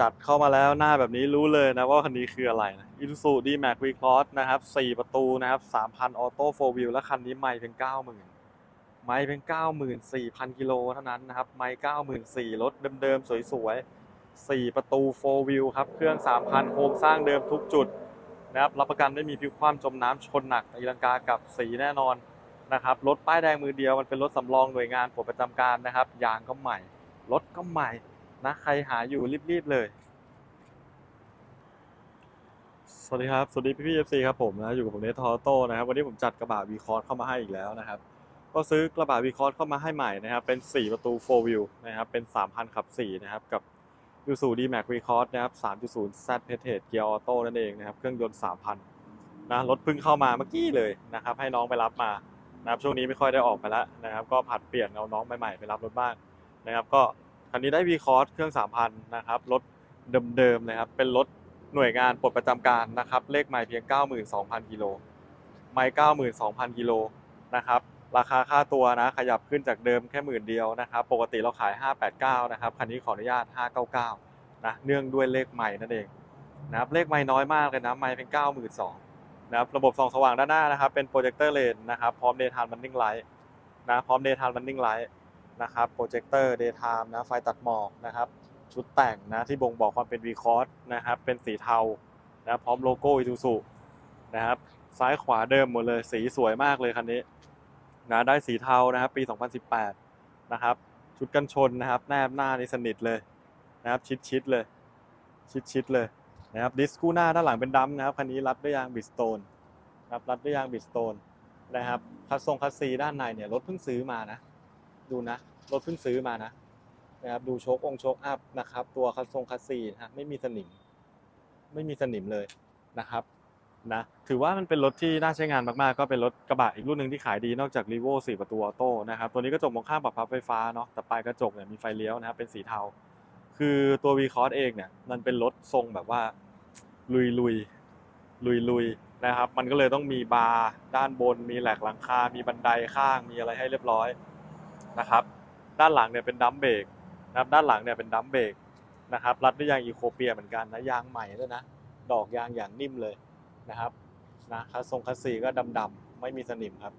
จัดเข้ามาแล้วหน้าแบบนี้รู้เลยนะว่าคันนี้คืออะไรนะ Isuzu D-Max V-Cross นะครับ4ประตูนะครับ3,000ออโต้4 Wheel และคันนี้ไม่เป็น 90,000 ไม่เป็น 94,000 กิโลเท่านั้นนะครับ ไม่ 94,000รถเดิมๆ สวยๆ 4 ประตู4 Wheel ครับ เครื่อง 3,000 โครงสร้างเดิมทุกจุดนะครับรับประกันไม่มีพลิกคว่ำจมน้ำชนหนักตีลังกากับสีแน่นอนนะครับรถป้ายแดงมือเดียวมันเป็นรถสำรองหน่วยงานปลดประจำการนะครับยางก็ใหม่รถก็ใหม่ นะใครหาอยู่รีบๆเลย สวัสดีครับ สวัสดีพี่พี่เอฟซีครับผมนะอยู่กับผมเนททอโต้นะครับ วันนี้ผมจัดกระบะวีคอร์สเข้ามาให้อีกแล้วนะครับ ก็ซื้อกระบะวีคอร์สเข้ามาให้ใหม่นะครับ เป็น 4 ประตู 4 wheel นะครับ เป็น 3,000 ขับ 4 นะครับ กับยูซูดีแม็กวีคอร์สนะครับ 3.0 Z p e t a g e Gear Auto นั่นเองนะครับ เครื่องยนต์ 3,000 นะรถเพิ่งเข้ามาเมื่อกี้เลยนะครับ ให้น้องไปรับมานะครับช่วงนี้ไม่ค่อยได้ออกไปแล้วนะครับ ก็ผัดเปลี่ยนเอาน้องใหม่ๆไปรับรถบ้างนะครับ ก็ คันนี้ได้วีคอร์สเครื่อง 3,000 นะครับ รถเดิมๆเลยครับ เป็นรถหน่วยงานปลดประจำการนะครับ เลขไม่เพียง 92,000 กิโล ไม่92,000 กิโลนะครับ ราคาค่าตัวนะ ขยับขึ้นจากเดิมแค่หมื่นเดียวนะครับ ปกติเราขาย 589 นะครับ คันนี้ขออนุญาต 599 นะ เนื่องด้วยเลขใหม่นั่นเองนะครับ เลขใหม่น้อยมากเลยนะ ไม่เป็น 92,000นะครับ ระบบส่องสว่างด้านหน้านะครับ เป็นโปรเจคเตอร์เลนนะครับ พร้อม Daytime Running Light นะ พร้อม Daytime Running Light น นะครับโปรเจคเตอร์เดย์ไทม์นะไฟตัดหมอกนะครับ ชุดแต่งนะที่บ่งบอกความเป็น v ีคอร์สนะครับ เป็นสีเทานะพร้อมโลโก้อิซูซุนะครับ ซ้ายขวาเดิมหมดเลยสีสวยมากเลยคันนี้นะได้สีเทานะครับปี 2018 นะครับ ชุดกันชนนะครับแนบหน้านี่สนิทเลยนะครับชิดชิดๆเลย ชิดชิดๆเลยนะครับดิสคู่หน้าด้านหลังเป็นดำนะครับคันนี้รัดด้วยยางบิสโตนนะครับรัดด้วยยางบิสโตนนะครับคัสทรงคัสซีด้านในเนี่ยรถเพิ่งซื้อมานะ ดูนะ รถเพิ่งซื้อมานะนะครับดูโชคองโชคอัพนะครับ ตัวคัสทรงคัสซีนะฮะไม่มีสนิม ไม่มีสนิมเลยนะครับนะถือว่ามันเป็นรถที่น่าใช้งานมากๆ ก็เป็นรถกระบะอีกรุ่นหนึ่งที่ขายดีนอกจาก r ีโว4ประตูออโต้นะครับตัวนี้กระจกมองข้างปรับพับไฟฟ้าเนาะแต่ปลายกระจกเนี่ยมีไฟเลี้ยวนะครับเป็นสีเทา คือตัว v c o s เองเนี่ยมันเป็นรถทรงแบบว่า ลุยลุยลุยลุยนะครับ มันก็เลยต้องมีบาร์ด้านบน มีแหลกหลังคา มีบันไดข้าง มีอะไรให้เรียบร้อย นะครับ ด้านหลังเนี่ยเป็นดัมเบรกนะครับด้านหลังเนี่ยเป็นดัมเบรกนะครับรัดด้วยยางอีโคเปียเหมือนกันนะยางใหม่ด้วยนะ ดอกยางอย่างนิ่มเลยนะครับนะคัสทรงคัสซีก็ดำๆไม่มีสนิมครับ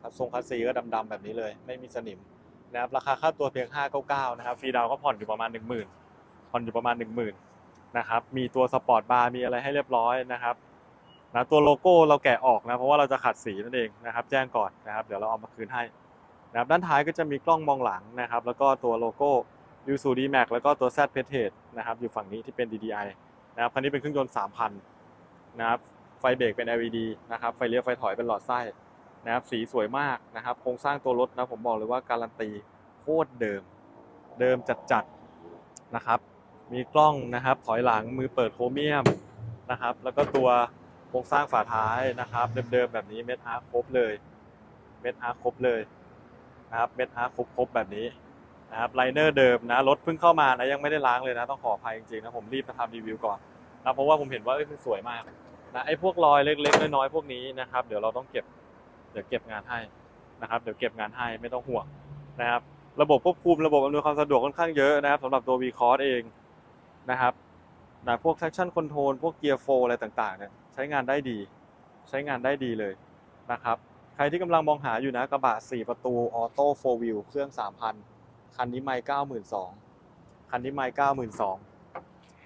คัสทรงคัสซีก็ดำๆแบบนี้เลย ไม่มีสนิมนะครับราคาค่าตัวเพียง 599 นะครับฟรีดาวก็ผ่อนอยู่ประมาณ 10,000ผ่อนอยู่ประมาณ 10,000นะครับมีตัวสปอร์ตบาร์มีอะไรให้เรียบร้อยนะครับนะตัวโลโก้เราแกะออกนะเพราะว่าเราจะขัดสีนั่นเองนะครับ แจ้งก่อนนะครับ เดี๋ยวเราเอามาคืนให้ นะครับด้านท้ายก็จะมีกล้องมองหลังนะครับ แล้วก็ตัวโลโก้ u s u d Max แล้วก็ตัว Z p e t a g e นะครับอยู่ฝั่งนี้ที่เป็น DDI นะครับคันนี้เป็นเครื่องยนต์3,000นะครับไฟเบรกเป็น LED นะครับไฟเลี้ยวไฟถอยเป็นหลอดไส้นะครับสีสวยมากนะครับโครงสร้างตัวรถนะผมบอกเลยว่าการันตีโคตรเดิม เดิมจัดๆนะครับ มีกล้องนะครับถอยหลังมือเปิดโครเมียมนะครับ แล้วก็ตัวโครงสร้างฝาท้ายนะครับ เดิมๆแบบนี้เม็ดอาร์ครบเลยเม็ดอาร์ครบเลย นะครับเม็ดอาร์ครบๆแบบนี้นะครับไลเนอร์เดิมนะรถเพิ่งเข้ามานะยังไม่ได้ล้างเลยนะต้องขออภัยจริงๆนะผมรีบมาทำรีวิวก่อนนะเพราะว่าผมเห็นว่าเอ้ยสวยมากนะไอ้พวกรอยเล็ก ๆ น้อยๆพวกนี้นะครับเดี๋ยวเราต้องเก็บเดี๋ยวเก็บงานให้นะครับเดี๋ยวเก็บงานให้ไม่ต้องห่วงนะครับ ระบบควบคุมระบบอำนวยความสะดวกค่อนข้างเยอะนะครับสำหรับตัว v c o r s เองนะครับนะพวก traction control พวก gear 4อะไรต่างๆเนี่ยใช้งานได้ดี ใช้งานได้ดีเลยนะครับ ใครที่กำลังมองหาอยู่นะกระบะ 4 ประตูออโต้4 wheel เครื่อง 3,000 คันนี้ไม่92,000คันนี้ไม่92,000นสอง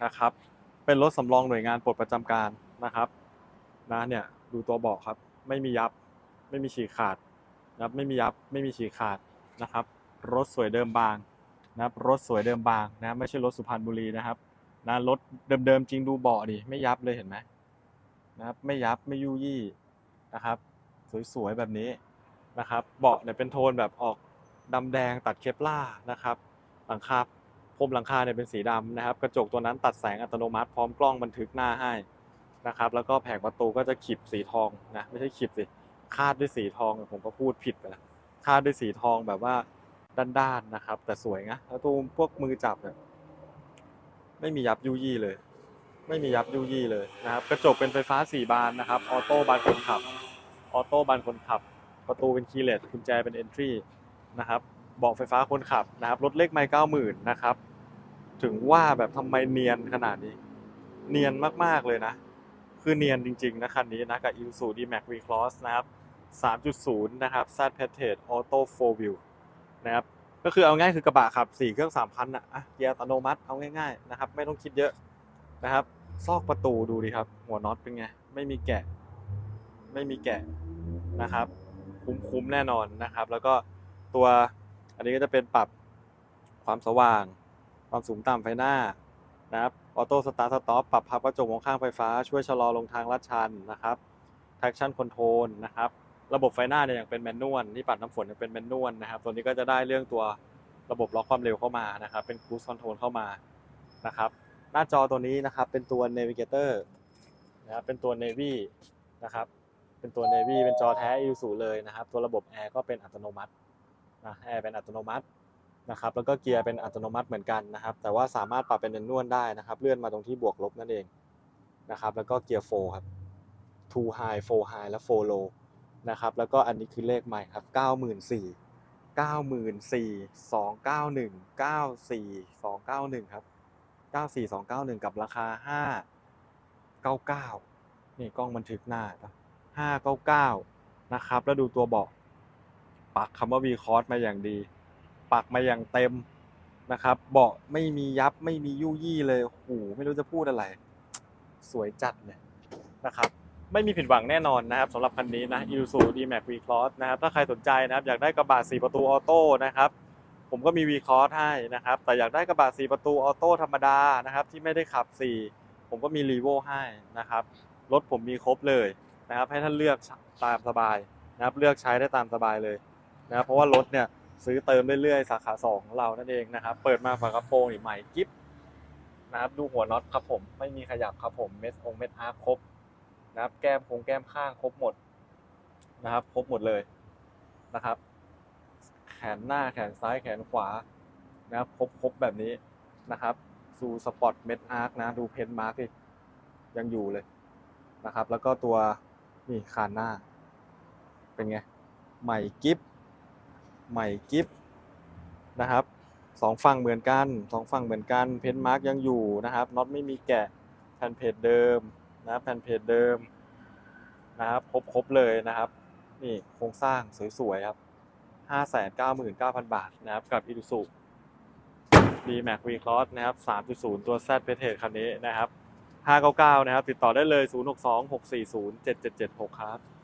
นะครับ เป็นรถสำรองหน่วยงานปลดประจำการนะครับนะเนี่ยดูตัวเบอกครับ ไม่มียับ ไม่มีฉีกขาดนะครับไม่มียับไม่มีฉีกขาดนะครับ รถสวยเดิมบางนะครับรถสวยเดิมบางนะไม่ใช่รถสุพรรณบุรีนะครับนะรถเดิมๆจริงดูเบาะดิไม่ยับเลยเห็นไหมนะครับไม่ยับไม่ยุยี่นะครับ สวยๆแบบนี้นะครับ เบาะเนี่ยเป็นโทนแบบออกดำแดงตัดเคปล่านะครับ หลังคาพรมหลังคาเนี่ยเป็นสีดำนะครับ กระจกตัวนั้นตัดแสงอัตโนมัติพร้อมกล้องบันทึกหน้าให้นะครับ แล้วก็แผงประตูก็จะขีดสีทองนะไม่ใช่ขีดสิคาดด้วยสีทองผมก็พูดผิดไปแล้วคาดด้วยสีทองแบบว่าด้านๆนะครับ แต่สวยนะแล้วตัวพวกมือจับเนี่ยไม่มียับยุยี่เลย ไม่มียับยุยี่เลยนะครับ กระจกเป็นไฟฟ้าสี่บานนะครับ ออโต้บานคนขับ ออโต้บานคนขับ ประตูเป็นคีย์เลสกุญแจเป็นเอนทรีนะครับเบาะไฟฟ้าคนขับนะครับรถเล็กไม่เก้าหมื่นนะครับ ถึงว่าแบบทำไมเนียนขนาดนี้ เนียนมากๆเลยนะ คือเนียนจริงๆนะคันนี้นะกับ i s u d Max V-Cross นะครับ3.0 นะครับ Z p a t e Auto 4 Wheel นะครับ ก็คือเอาง่ายคือกระบะขับ 4 เครื่อง 3,000อะอะเกียร์อัตโนมัติเอาง่ายๆนะครับ ไม่ต้องคิดเยอะนะครับ ซอกประตูดูดิครับ หัวน็อตเป็นไง ไม่มีแกะ ไม่มีแกะนะครับ คุ้มๆแน่นอนนะครับ แล้วก็ตัวอันนี้ก็จะเป็นปรับความสว่าง ความสูงต่ำไฟหน้านะครับออโต้สตาร์ทสต็อปปรับพับกระจกมองข้างไฟฟ้า ช่วยชะลอลงทางลาดชันนะครับ traction control นะครับ ระบบไฟหน้าเนี่ยยังเป็นแมนนวลที่ปัดน้ำฝนยังเป็นแมนนวลนะครับ ตัวนี้ก็จะได้เรื่องตัวระบบล็อกความเร็วเข้ามานะครับ เป็น cruise control เข้ามานะครับ หน้าจอตัวนี้นะครับเป็นตัว navigator นะครับเป็นตัว navy นะครับ เป็นตัว navy เป็นจอแท้ i s u เลยนะครับ ตัวระบบแอร์ก็เป็นอัตโนมัตินะแอร์เป็นอัตโนมัตินะครับ แล้วก็เกียร์เป็นอัตโนมัติเหมือนกันนะครับ แต่ว่าสามารถปรับเป็นแมนนวลได้นะครับ เลื่อนมาตรงที่บวกลบนั่นเองนะครับ แล้วก็เกียร์4ครับ two high four high และ four low นะครับ แล้วก็อันนี้คือเลขใหม่ครับ 94 94 291 94291 ครับ 94291 กับราคา 599 นี่กล้องบันทึกหน้าปะ 599 นะครับ แล้วดูตัวเบาะปักคำว่า V c o s มาอย่างดี ปักมาอย่างเต็มนะครับ เบาะไม่มียับไม่มียุ่ยี่เลยโอ้โหไม่รู้จะพูดอะไร สวยจัดเลยนะครับไม่มีผิดหวังแน่นอนนะครับสำหรับคันนี้นะ i s u d Max V-Cross นะครับถ้าใครสนใจนะครับ อยากได้กระบะ4ประตูออโต้นะครับ ผมก็มี V-Cross ให้นะครับ แต่อยากได้กระบะ4ประตูออโต้ธรรมดานะครับ ที่ไม่ได้ขับ 4 ผมก็มี r e v o ให้นะครับ รถผมมีครบเลย นะครับให้ท่านเลือกตามสบายนะครับเลือกใช้ได้ตามสบายเลยนะครับเพราะว่ารถเนี่ยซื้อเติมเรื่อยๆ สาขา2ของเรานั่นเองนะครับเปิดมาฝากระโปร่ใหม่กิ๊บนะครับดูหัวน็อตครับผมไม่มีขยับครับผมเม็ดองเม็ดอาร์ครบนะครับแก้มโครงแก้มข้างครบหมดนะครับครบหมดเลยนะครับ แขนหน้าแขนซ้ายแขนขวานะครับครบครบแบบนี้นะครับซูสปอร์ตเม็ดอาร์คนะดูเพนมาร์กดิยังอยู่เลยนะครับ แล้วก็ตัว นี่คานหน้า เป็นไง ใหม่กิฟใหม่กิฟนะครับสองฝั่งเหมือนกันสองฝั่งเหมือนกัน เพนมาร์กยังอยู่นะครับน็อตไม่มีแกะแผ่นเพจเดิมนะครับแผ่นเพจเดิมนะครับครบครบเลยนะครับ นี่โครงสร้างสวยๆครับ599,000บาทนะครับ กับ i ิ z u D-Max V-Cross นะครับ3.0ตัว Z p e t e คันนี้นะครับ 599 นะครับ ติดต่อได้เลย 062 640 7776 ครับ